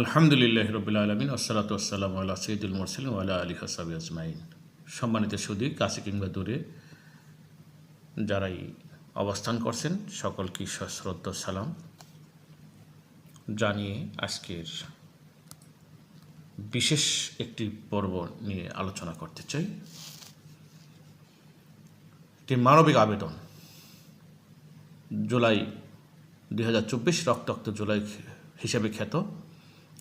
আলহামদুলিল্লাহ রবিল আলমিন, আসসালাত আসসালাম আল্লাহ সঈদুল মোরসিন আল্লাহ আলী হাসাবি আজমাইন। সম্মানিত সুদী কাছে কিংবা দূরে, যারাই অবস্থান করছেন, সকলকে সশ্রদ্ধ সালাম জানিয়ে আজকের বিশেষ একটি পর্ব নিয়ে আলোচনা করতে চাই। একটি মানবিক আবেদন। জুলাই দুই হাজার চব্বিশ রক্তাক্ত জুলাই হিসেবে খ্যাত।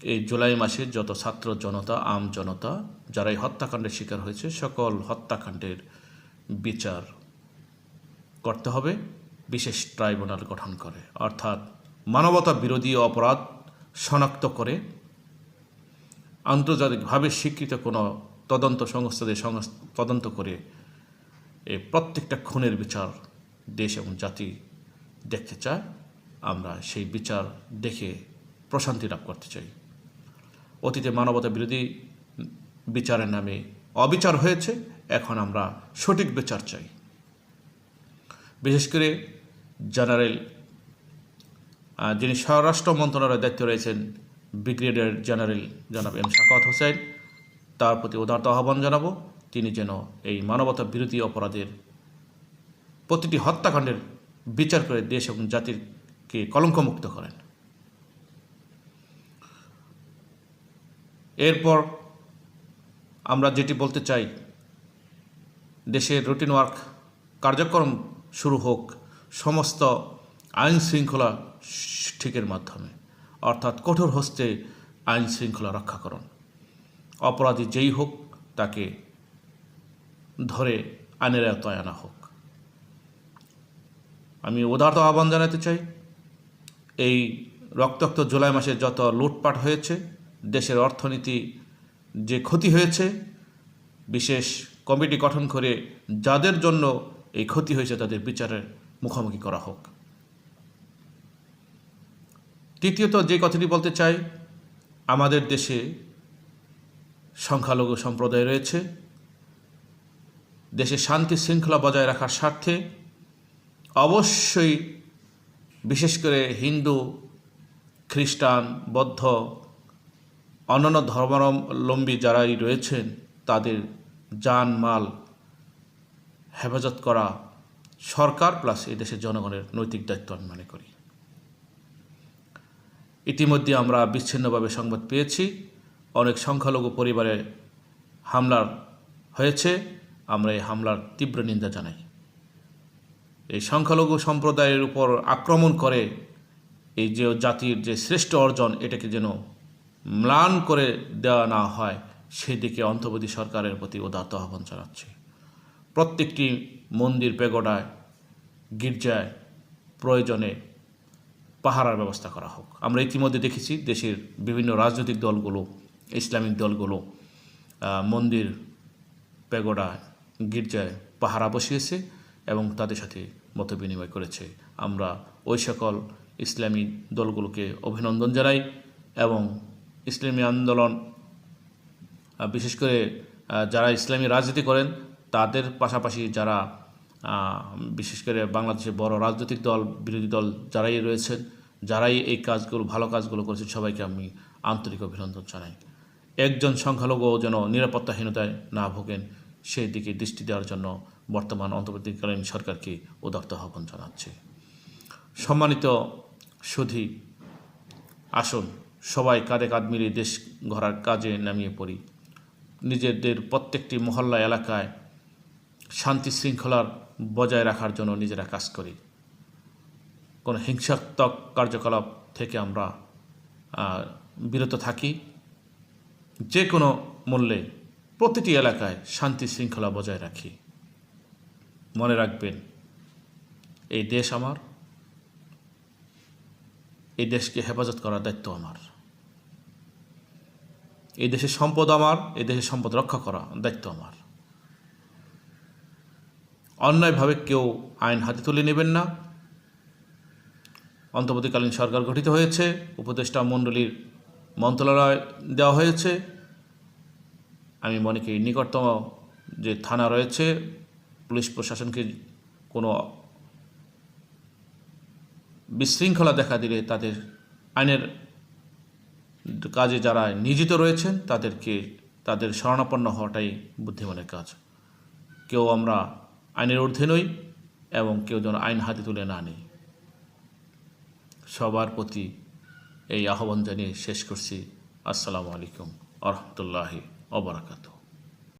এই জুলাই মাসে যত ছাত্র জনতা, আম জনতা যারা এই হত্যাকাণ্ডের শিকার হয়েছে, সকল হত্যাকাণ্ডের বিচার করতে হবে। বিশেষ ট্রাইব্যুনাল গঠন করে। অর্থাৎ মানবতা বিরোধী অপরাধ শনাক্ত করে আন্তর্জাতিকভাবে স্বীকৃত কোনো তদন্ত সংস্থাদের সংস্থ তদন্ত করে এই প্রত্যেকটা খুনের বিচার দেশ এবং জাতি দেখতে চায়। আমরা সেই বিচার দেখে প্রশান্তি লাভ করতে চাই। অতীতে মানবতা বিরোধী বিচারের নামে অবিচার হয়েছে, এখন আমরা সঠিক বিচার চাই। বিশেষ করে জেনারেল যিনি স্বরাষ্ট্র মন্ত্রণালয়ের দায়িত্বে রয়েছেন, ব্রিগেডিয়ার জেনারেল জনাব এম শাকাত হোসেন, তার প্রতি উদারত আহ্বান জানাব, তিনি যেন এই মানবতা বিরোধী অপরাধের প্রতিটি হত্যাকাণ্ডের বিচার করে দেশ এবং জাতিরকে কলঙ্কমুক্ত করেন। এরপর আমরা যেটি বলতে চাই, দেশের রুটিন ওয়ার্ক কার্যক্রম শুরু হোক সমস্ত আইন শৃঙ্খলা ঠিকের মাধ্যমে, অর্থাৎ কঠোর হস্তে আইন শৃঙ্খলা রক্ষা করুন অপরাধী যেই হোক, তাকে ধরে আইনের আওতায় আনা হোক। আমি উদারত আহ্বান জানাতে চাই, এই রক্তাক্ত জুলাই মাসে যত লুটপাট হয়েছে দেশের অর্থনীতি যে ক্ষতি হয়েছে, বিশেষ কমিটি গঠন করে যাদের জন্য এই ক্ষতি হয়েছে তাদের বিচারের মুখোমুখি করা হোক। তৃতীয়ত, যে কথাটি বলতে চাই, আমাদের দেশে সংখ্যালঘু সম্প্রদায় রয়েছে। দেশে শান্তি শৃঙ্খলা বজায় রাখার স্বার্থে অবশ্যই বিশেষ করে হিন্দু, খ্রিস্টান, বৌদ্ধ অন্যান্য ধর্মাবলম্বী যারাই রয়েছেন, তাদের যান মাল হেফাজত করা সরকার প্লাস এই দেশের জনগণের নৈতিক দায়িত্ব আমি মনে করি। ইতিমধ্যে আমরা বিচ্ছিন্নভাবে সংবাদ পেয়েছি। অনেক সংখ্যালঘু পরিবারে হামলার হয়েছে। আমরা এই হামলার তীব্র নিন্দা জানাই। এই সংখ্যালঘু সম্প্রদায়ের উপর আক্রমণ করে এই যে জাতির যে শ্রেষ্ঠ অর্জন, এটাকে যেন ম্লান করে দেওয়া না হয়, সেদিকে অন্তর্বর্তী সরকারের প্রতি উদাত্ত আহ্বান জানাচ্ছি। প্রত্যেকটি মন্দির পেগোডায় গির্জায় প্রয়োজনে পাহারার ব্যবস্থা করা হোক। আমরা ইতিমধ্যে দেখেছি দেশের বিভিন্ন রাজনৈতিক দলগুলো, ইসলামিক দলগুলো মন্দির পেগোডায় গির্জায় পাহারা বসিয়েছে এবং তাদের সাথে মত বিনিময় করেছে। আমরা ওই সকল ইসলামী দলগুলোকে অভিনন্দন জানাই এবং ইসলামী আন্দোলন বিশেষ করে যারা ইসলামী রাজনীতি করেন, তাদের পাশাপাশি যারা বিশেষ করে বাংলাদেশের বড় রাজনৈতিক দল, বিরোধী দল যারাই রয়েছেন, যারাই এই কাজগুলো, ভালো কাজগুলো করেছেন, সবাইকে আমি আন্তরিক অভিনন্দন জানাই। একজন সংখ্যালঘু যেন নিরাপত্তাহীনতায় না ভোগেন, সেই দিকে দৃষ্টি দেওয়ার জন্য বর্তমান অন্তর্বর্তীকালীন সরকারকে উদার্ত আহ্বান জানাচ্ছে। সম্মানিত সুধী, আসুন। সবাই কাঁধে কাঁধ মিলিয়ে দেশ গড়ার কাজে নামিয়ে পড়ি। নিজেদের প্রত্যেকটি মহল্লা এলাকায় শান্তি শৃঙ্খলার বজায় রাখার জন্য নিজেরা কাজ করি। কোনো হিংসাত্মক কার্যকলাপ থেকে আমরা বিরত থাকি। যে কোনো মূল্যে প্রতিটি এলাকায় শান্তি শৃঙ্খলা বজায় রাখি। মনে রাখবেন, এই দেশ আমার। এই দেশকে হেফাজত করার দায়িত্ব আমার। এই দেশের সম্পদ আমার, এই দেশের সম্পদ রক্ষা করা দায়িত্ব আমার। অন্যায়ভাবে কেউ আইন হাতে তুলে নেবেন না। অন্তর্বর্তীকালীন সরকার গঠিত হয়েছে, উপদেষ্টা মণ্ডলীর মন্ত্রণালয় দেওয়া হয়েছে। আমি মনে করি নিকটতম যে থানা রয়েছে, পুলিশ প্রশাসনকে কোনো বিশৃঙ্খলা দেখা দিলে তাদের আইনের কাজে যারা নিয়োজিত রয়েছেন, তাদেরকে তাদের শরণাপন্ন হওয়াটাই বুদ্ধিমানের কাজ। কেউ আমরা আইনের ঊর্ধ্বে নই এবং কেউ যেন আইন হাতে তুলে না নেই। সবার প্রতি এই আহ্বান জানিয়ে শেষ করছি। আসসালামু আলাইকুম আ রহমতুল্লাহি অবরাকাতু